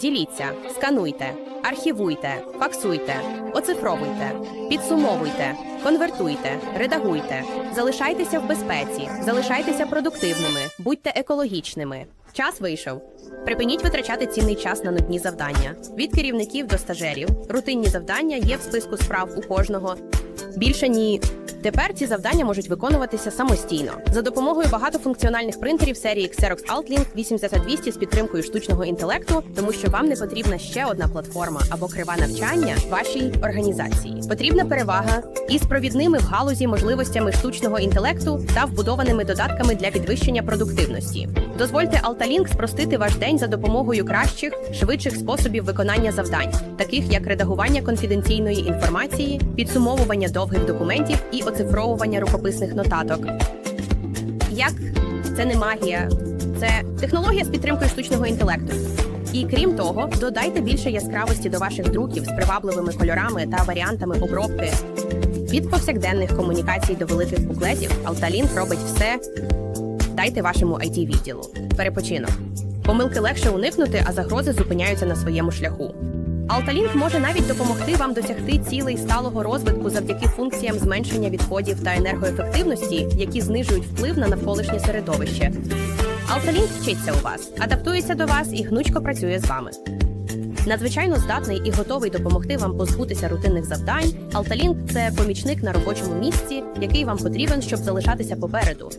Діліться, скануйте, архівуйте, факсуйте, оцифровуйте, підсумовуйте, конвертуйте, редагуйте, залишайтеся в безпеці, залишайтеся продуктивними, будьте екологічними. Час вийшов. Припиніть витрачати цінний час на нудні завдання. Від керівників до стажерів. Рутинні завдання є в списку справ у кожного. Більше ні. Тепер ці завдання можуть виконуватися самостійно за допомогою багатофункціональних принтерів серії Xerox Altlink 8200 з підтримкою штучного інтелекту, тому що вам не потрібна ще одна платформа або крива навчання вашій організації. Потрібна перевага із провідними в галузі можливостями штучного інтелекту та вбудованими додатками для підвищення продуктивності. Дозвольте Altalink спростити ваш день за допомогою кращих, швидших способів виконання завдань, таких як редагування конфіденційної інформації, підсумовування довгих документів і оцифровування рукописних нотаток. Як це не магія, це технологія з підтримкою штучного інтелекту. І крім того, додайте більше яскравості до ваших друків з привабливими кольорами та варіантами обробки. Від повсякденних комунікацій до великих буклетів Altalink робить все. Дайте вашому it відділу перепочинок. Помилки легше уникнути, а загрози зупиняються на своєму шляху. Altalink може навіть допомогти вам досягти цілей сталого розвитку завдяки функціям зменшення відходів та енергоефективності, які знижують вплив на навколишнє середовище. Altalink вчиться у вас, адаптується до вас і гнучко працює з вами. Надзвичайно здатний і готовий допомогти вам позбутися рутинних завдань. Altalink – це помічник на робочому місці, який вам потрібен, щоб залишатися попереду.